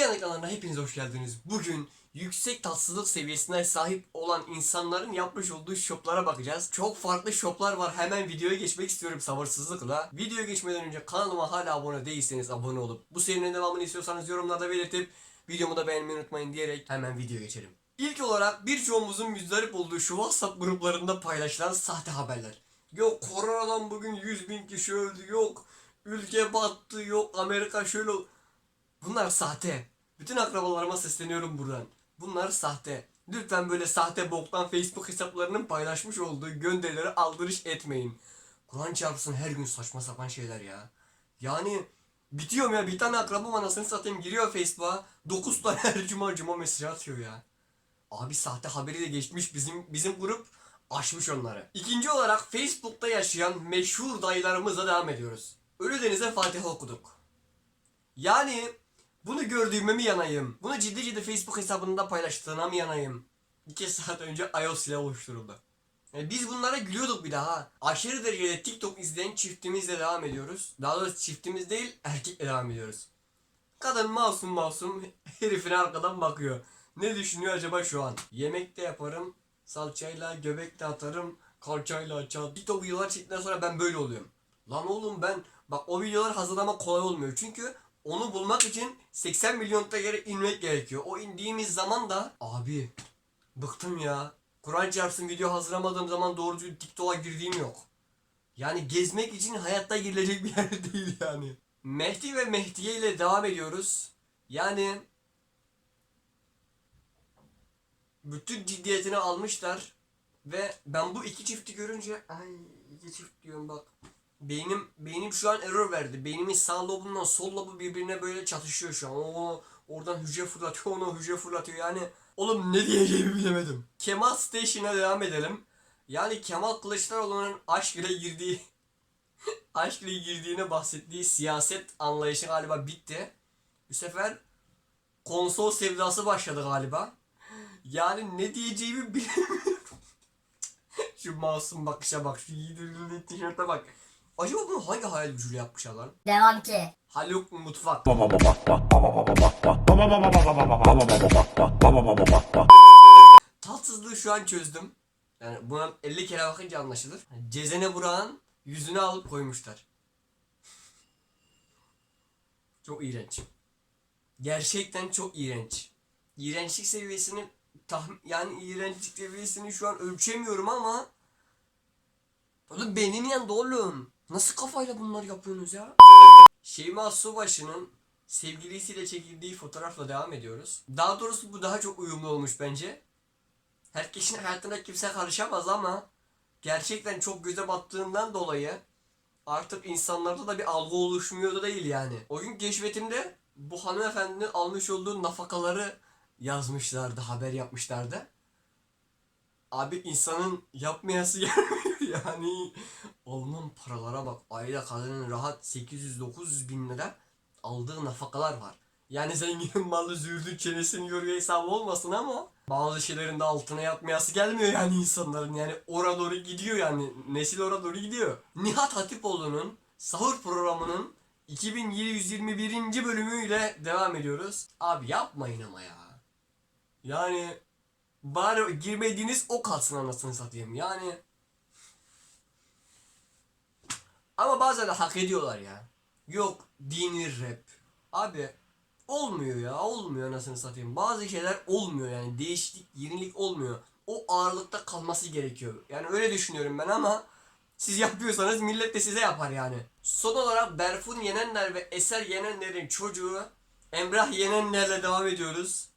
Piyan ekranlarına hepiniz hoş geldiniz. Bugün yüksek tatsızlık seviyesine sahip olan insanların yapmış olduğu shoplara bakacağız. Çok farklı shoplar var. Hemen videoya geçmek istiyorum sabırsızlıkla. Videoya geçmeden önce kanalıma hala abone değilseniz abone olup bu serinin devamını istiyorsanız yorumlarda belirtip videomu da beğenmeyi unutmayın diyerek hemen videoya geçelim. İlk olarak birçoğumuzun müzdarip olduğu şu WhatsApp gruplarında paylaşılan sahte haberler. Yok koronadan bugün 100 bin kişi öldü yok. Ülke battı yok Amerika şöyle Bunlar sahte. Bütün akrabalarıma sesleniyorum buradan. Bunlar sahte. Lütfen böyle sahte boktan Facebook hesaplarının paylaşmış olduğu gönderileri aldırış etmeyin. Kur'an çarpsın her gün saçma sapan şeyler ya. Yani bitiyorum ya bir tane akrabam anasını satayım giriyor Facebook'a 9 tane her cuma cuma mesaj atıyor ya. Abi sahte haberi de geçmiş bizim bizim grup aşmış onları. İkinci olarak Facebook'ta yaşayan meşhur dayılarımızla devam ediyoruz. Ölüdeniz'e Fatiha okuduk. Yani bunu gördüğüme mi yanayım? Bunu ciddi ciddi Facebook hesabında paylaştığına mı yanayım? İki saat önce iOS ile oluşturuldu. Yani biz bunlara gülüyorduk bir daha. Aşırı derecede TikTok izleyen çiftimizle devam ediyoruz. Daha doğrusu çiftimiz değil erkekle devam ediyoruz. Kadın masum masum herifine arkadan bakıyor. Ne düşünüyor acaba şu an? Yemek de yaparım, salçayla göbek de atarım, kalçayla açar. TikTok videolar çektikten sonra ben böyle oluyorum. Lan oğlum ben bak o videoları hazırlamak kolay olmuyor. Çünkü onu bulmak için 80 milyon yere inmek gerekiyor. O indiğimiz zaman da abi bıktım ya. Kur'an çarpsın video hazırlamadığım zaman doğru düzgün TikTok'a girdiğim yok. Yani gezmek için hayatta girilecek bir yer değil yani. Mehdi ve Mehdiye ile devam ediyoruz. Yani bütün ciddiyetini almışlar ve ben bu iki çifti görünce ay iki çift diyorum bak. Beynim beynim şu an error verdi. Beynimin sağ lobundan sol lobu birbirine böyle çatışıyor şu an. O oradan hücre fırlatıyor, onu hücre fırlatıyor. Yani oğlum ne diyeceğimi bilemedim. Kemal Station'a devam edelim. Yani Kemal Kılıçdaroğlu'nun aşk ile girdiği aşk ile girdiğine bahsettiği siyaset anlayışı galiba bitti. Bu sefer konsol sevdası başladı galiba. Yani ne diyeceğimi bilemiyorum. şu masum bakışa bak, şu giydirdiği tişörte bak. Acaba bunu hangi hayal gücüyle yapmışlar lan? Devam ki. Haluk Mutfak. Tatsızlığı şu an çözdüm. Yani buna 50 kere bakınca anlaşılır. Cezene Burak'ın yüzünü alıp koymuşlar. Çok iğrenç. Gerçekten çok iğrenç. İğrençlik seviyesini tahmin yani iğrençlik seviyesini şu an ölçemiyorum ama Oğlum benim yanında oğlum. Nasıl kafayla bunlar yapıyorsunuz ya? Şeyma Subaşı'nın sevgilisiyle çekildiği fotoğrafla devam ediyoruz. Daha doğrusu bu daha çok uyumlu olmuş bence. Herkesin hayatına kimse karışamaz ama gerçekten çok göze battığından dolayı artık insanlarda da bir algı oluşmuyor da değil yani. O gün keşfetimde bu hanımefendinin almış olduğu nafakaları yazmışlardı, haber yapmışlardı. Abi insanın yapmayası gelmiyor yani. Alınan paralara bak. Ayda kadının rahat 800-900 bin lira aldığı nafakalar var. Yani zenginin malı zürdün çenesini yoruyor hesabı olmasın ama bazı şeylerin de altına yatmayası gelmiyor yani insanların. Yani ora doğru gidiyor yani. Nesil ora doğru gidiyor. Nihat Hatipoğlu'nun sahur programının 2121. bölümüyle devam ediyoruz. Abi yapmayın ama ya. Yani bari girmediğiniz o kalsın anasını satayım. Yani bazen de hak ediyorlar ya. Yok dini rap. Abi olmuyor ya olmuyor anasını satayım. Bazı şeyler olmuyor yani değişiklik yenilik olmuyor. O ağırlıkta kalması gerekiyor. Yani öyle düşünüyorum ben ama siz yapıyorsanız millet de size yapar yani. Son olarak Berfun Yenenler ve Eser Yenenler'in çocuğu Emrah Yenenler'le devam ediyoruz.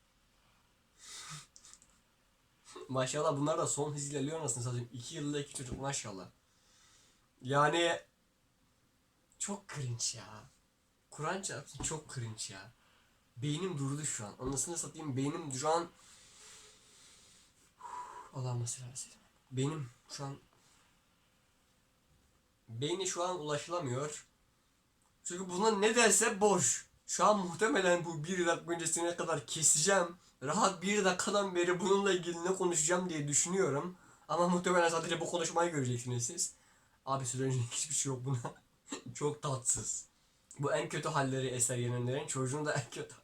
Maşallah bunlar da son hız ilerliyor anasını satayım. 2 yılda iki çocuk maşallah. Yani çok cringe ya. Kur'an çarpsın çok cringe ya. Beynim durdu şu an. Anasını satayım beynim şu an Allah'ım selam Benim şu an Beyni şu an ulaşılamıyor. Çünkü buna ne derse boş. Şu an muhtemelen bu bir dakika öncesine kadar keseceğim. Rahat bir dakikadan beri bununla ilgili ne konuşacağım diye düşünüyorum. Ama muhtemelen sadece bu konuşmayı göreceksiniz siz. Abi söylenecek hiçbir şey yok buna. Çok tatsız. Bu en kötü halleri eser yenenlerin çocuğunu da en kötü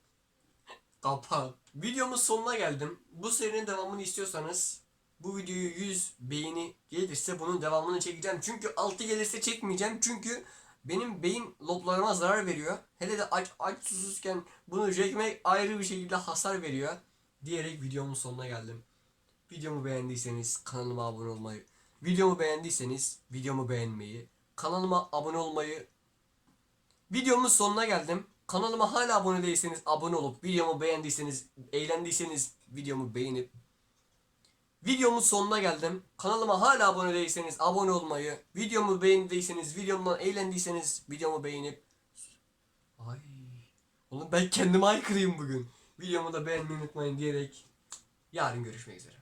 Kapat. Videomun sonuna geldim. Bu serinin devamını istiyorsanız bu videoyu 100 beğeni gelirse bunun devamını çekeceğim. Çünkü 6 gelirse çekmeyeceğim. Çünkü benim beyin loblarıma zarar veriyor. Hele de aç aç susuzken bunu çekmek ayrı bir şekilde hasar veriyor. Diyerek videomun sonuna geldim. Videomu beğendiyseniz kanalıma abone olmayı, videomu beğendiyseniz videomu beğenmeyi, kanalıma abone olmayı Videomun sonuna geldim. Kanalıma hala abone değilseniz abone olup videomu beğendiyseniz, eğlendiyseniz videomu beğenip Videomun sonuna geldim. Kanalıma hala abone değilseniz abone olmayı, videomu beğendiyseniz, videomdan eğlendiyseniz videomu beğenip Ay. Oğlum ben kendime aykırıyım bugün. Videomu da beğenmeyi unutmayın diyerek yarın görüşmek üzere.